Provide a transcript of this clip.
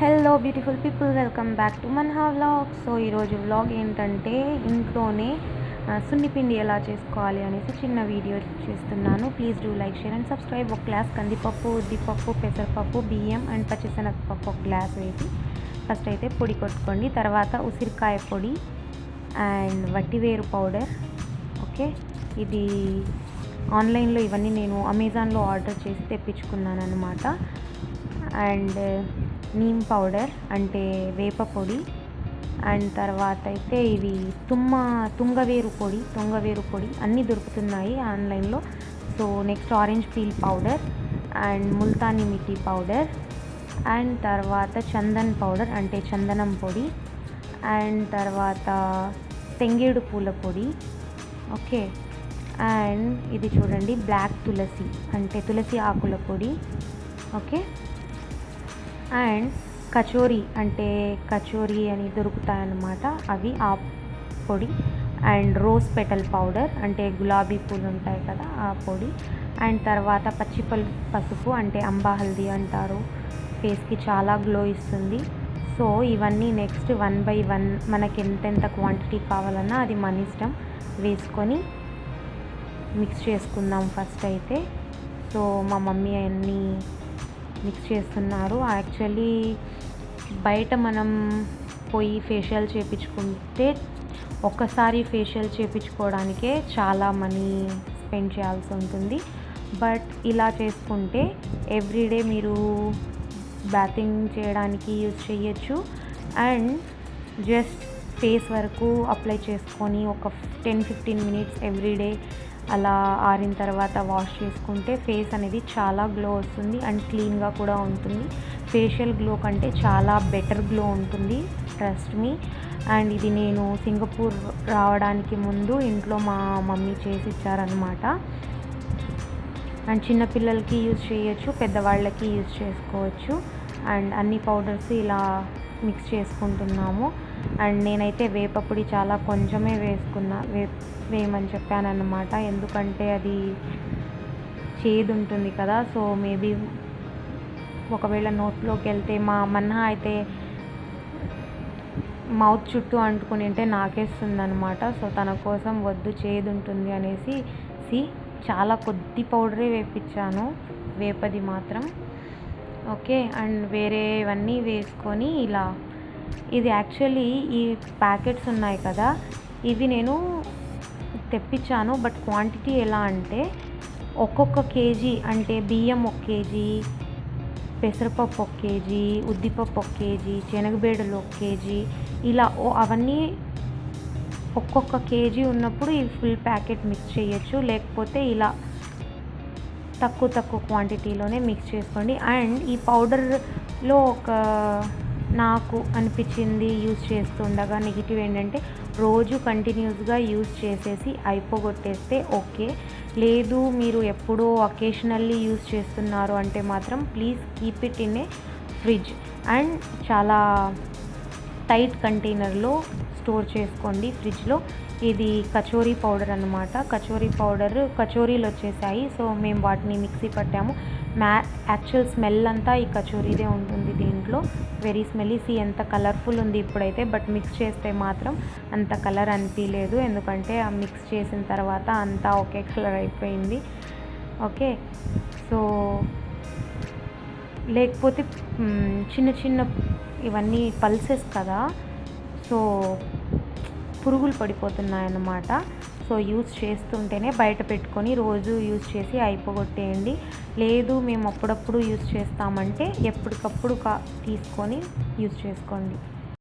Hello beautiful people welcome back to Manha vlog so ఈరోజు vlog ఏంటంటే ఇంట్లోనే సున్నిపిండి ఎలా చేసుకోవాలి అనేసి చిన్న వీడియో చేస్తున్నాను. Please do like share and subscribe ఒక గ్లాస్ కందిపప్పు ఉద్దిపప్పు పెసరపప్పు బియ్యం అండ్ పచ్చిశనగపప్పు ఒక గ్లాస్ వేసి ఫస్ట్ అయితే పొడి కొట్టుకోండి. తర్వాత ఉసిరికాయ పొడి అండ్ వట్టివేరు పౌడర్ ఓకే ఇది ఆన్లైన్లో ఇవన్నీ నేను అమెజాన్లో ఆర్డర్ చేసి తెప్పించుకున్నాను అనమాట అండ్ నీమ్ పౌడర్ అంటే వేప పొడి. అండ్ తర్వాత అయితే ఇవి తుమ్మ తుంగవేరు పొడి తుంగవేరు పొడి అన్నీ దొరుకుతున్నాయి ఆన్లైన్లో. So next orange peel powder and multani mitti powder and తర్వాత చందన్ పౌడర్ అంటే చందనం పొడి. అండ్ తర్వాత తెంగేడు పూల పొడి. ఓకే. అండ్ ఇది చూడండి బ్లాక్ తులసి అంటే తులసి ఆకుల పొడి. ఓకే. అండ్ కచోరీ అంటే కచోరీ అని దొరుకుతాయన్నమాట. అవి ఆ పొడి అండ్ రోజ్ పెటల్ పౌడర్ అంటే గులాబీ పూలు ఉంటాయి కదా ఆ పొడి. అండ్ తర్వాత పచ్చిపల్ పసుపు అంటే అంబా హల్దీ అంటారు. ఫేస్కి చాలా గ్లో ఇస్తుంది. సో ఇవన్నీ నెక్స్ట్ వన్ బై వన్ మనకి ఎంతెంత క్వాంటిటీ కావాలన్నా అది మన ఇష్టం. వేసుకొని మిక్స్ చేసుకుందాం ఫస్ట్ అయితే. సో మా మమ్మీ అన్నీ మిక్స్ చేస్తున్నారు. యాక్చువల్లీ బయట మనం పోయి ఫేషియల్ చేయించుకుంటే ఒక్కసారి ఫేషియల్ చేయించుకోవడానికే చాలా మనీ స్పెండ్ చేయాల్సి ఉంటుంది. బట్ ఇలా చేసుకుంటే ఎవ్రీడే మీరు బ్యాతింగ్ చేయడానికి యూజ్ చేయొచ్చు. అండ్ జస్ట్ ఫేస్ వరకు అప్లై చేసుకొని ఒక టెన్ ఫిఫ్టీన్ మినిట్స్ ఎవ్రీడే అలా ఆరిన తర్వాత వాష్ చేసుకుంటే ఫేస్ అనేది చాలా గ్లో వస్తుంది అండ్ క్లీన్గా కూడా ఉంటుంది. ఫేషియల్ గ్లో కంటే చాలా బెటర్ గ్లో ఉంటుంది ట్రస్ట్ మీ. అండ్ ఇది నేను సింగపూర్ రావడానికి ముందు ఇంట్లో మా మమ్మీ చేసి ఇచ్చారనమాట అండ్ చిన్నపిల్లలకి యూజ్ చేయొచ్చు పెద్దవాళ్ళకి యూజ్ చేసుకోవచ్చు. అండ్ అన్ని పౌడర్స్ ఇలా మిక్స్ చేసుకుంటున్నాము. అండ్ నేనైతే వేపపొడి చాలా కొంచెమే వేసుకున్నా వే వేయమని చెప్పానన్నమాట. ఎందుకంటే అది చేదు ఉంటుంది కదా సో మేబీ ఒకవేళ నోట్లోకి వెళ్తే మా మన్హా అయితే మౌత్ చుట్టూ అంటుకుని ఉంటే నాకేస్తుంది అనమాట సో తన కోసం వద్దు చేదు ఉంటుంది అనేసి సి చాలా కొద్ది పౌడరే వేపించాను వేపది మాత్రం. ఓకే అండ్ వేరేవన్నీ వేసుకొని ఇలా. ఇది యాక్చువల్లీ ఈ ప్యాకెట్స్ ఉన్నాయి కదా ఇవి నేను తెప్పించాను బట్ క్వాంటిటీ ఎలా అంటే ఒక్కొక్క కేజీ అంటే బియ్యం ఒక కేజీ పెసరపప్పు ఒక కేజీ ఉద్దిపప్పు ఒక కేజీ శనగబేడలు ఒక కేజీ ఇలా ఓ అవన్నీ ఒక్కొక్క కేజీ ఉన్నప్పుడు ఈ ఫుల్ ప్యాకెట్ మిక్స్ చేయొచ్చు లేకపోతే ఇలా తక్కువ తక్కువ క్వాంటిటీలోనే మిక్స్ చేసుకోండి. అండ్ ఈ పౌడర్లో ఒక నాకు అనిపించింది యూజ్ చేస్తుండగా నెగిటివ్ ఏంటంటే రోజు కంటిన్యూస్గా యూజ్ చేసేసి అయిపోగొట్టేస్తే ఓకే లేదు మీరు ఎప్పుడో అకేషనల్లీ యూజ్ చేస్తున్నారు అంటే మాత్రం please keep it in a fridge and చాలా టైట్ కంటైనర్లో స్టోర్ చేసుకోండి ఫ్రిడ్జ్లో ఇది కచోరీ పౌడర్ అనమాట కచోరీ పౌడర్ కచోరీలు వచ్చేసాయి. సో మేము వాటిని మిక్సీ పట్టాము. మ్యా యాక్చువల్ స్మెల్ అంతా ఈ కచోరీదే ఉంటుంది దీంట్లో. Very smelly. సి ఎంత కలర్ఫుల్ ఉంది ఇప్పుడైతే. బట్ మిక్స్ చేస్తే మాత్రం అంత కలర్ అనిపించలేదు ఎందుకంటే ఆ మిక్స్ చేసిన తర్వాత అంతా ఒకే కలర్ అయిపోయింది. ఓకే. సో లేకపోతే చిన్న చిన్న ఇవన్నీ పల్సెస్ కదా. సో పురుగులు పడిపోతున్నాయి అన్నమాట సో యూజ్ చేస్తుంటేనే బయట పెట్టుకొని రోజు యూజ్ చేసి అయిపోగొట్టేయండి. లేదు మేము అప్పుడప్పుడు యూజ్ చేస్తామంటే ఎప్పటికప్పుడు కా తీసుకొని యూజ్ చేసుకోండి.